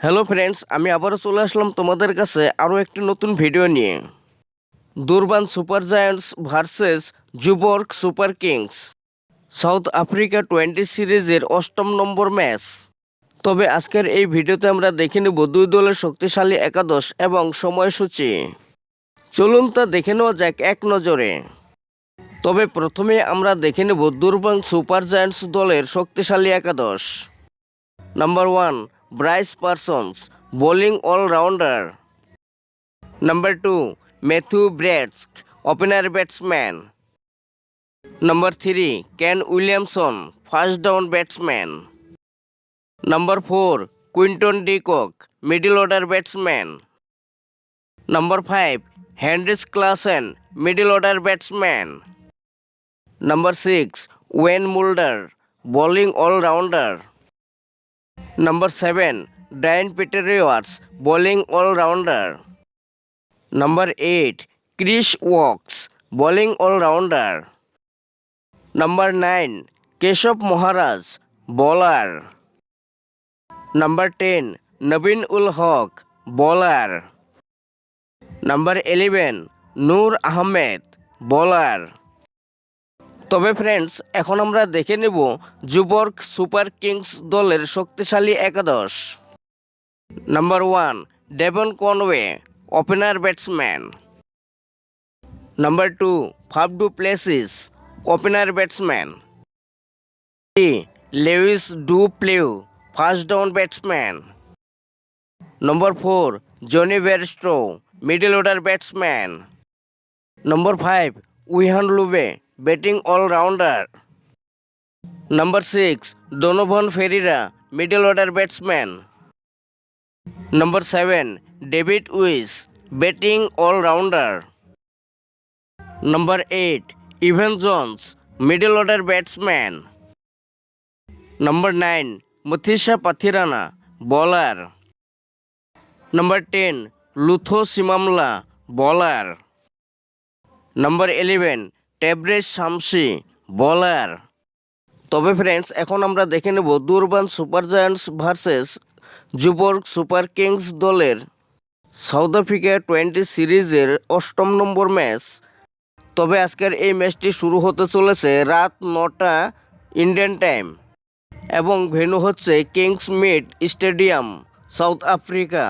Hello friends আমি আবারও চলে আসলাম তোমাদের কাছে আরও একটি নতুন ভিডিও নিয়ে। Durban Super Giants versus Joburg Super Kings. South Africa twenty সিরিজের অষ্টম নম্বর ম্যাচ। তবে আজকের এই ভিডিওতে আমরা দেখে নেব দুই দলের শক্তিশালী একাদশ এবং সময়সূচি। চলুন তা দেখে নেওয়া যাক এক নজরে। তবে প্রথমে আমরা দেখে নেব দুর্বাং সুপার জায়ান্টস দলের শক্তিশালী একাদশ। Number one Bryce Parsons, bowling all-rounder. Number 2. Matthew Bratsk, opener batsman. Number 3. Ken Williamson, first down batsman. Number 4. Quinton Decock, middle order batsman. Number 5. Hendrix Klassen, middle order batsman. Number 6. Wayne Mulder, bowling all-rounder. Allrounder Number 7. Diane Peterios, bowling all-rounder. Number 8. Chris Walks, bowling all-rounder. Number 9. Keshav Maharaj, bowler. Number 10. Naveen ul Haq, bowler. Number 11. Noor Ahmed, bowler. তবে friends এখন আমরা দেখে নেব যুবর্ক super Kings দলের শক্তিশালী একাদশ। Number one Devon Conway opener batsman number two Faf du Plessis opener batsman Leus du Plooy first down batsman number four Jonny Bairstow middle order batsman number five Wihan Lubbe batting allrounder. Number six, Donovan Ferreira, middle order batsman. Number seven, David Wiese, batting allrounder. Number eight, Evan Jones, middle order batsman. Number nine Matheesha Pathirana, bowler. Number ten, লুথো সিমামলা, বলার। Number eleven ট্যাবরেজ Samsi, বলার। তবে friends এখন আমরা দেখে নেব Durban Super Giants versus Joburg Super Kings দলের South Africa twenty সিরিজের অষ্টম নম্বর ম্যাচ। তবে আজকের এই ম্যাচটি শুরু হতে চলেছে রাত নটা ইন্ডিয়ান টাইম এবং ভেন্যু হচ্ছে Kingsmead stadium, South Africa.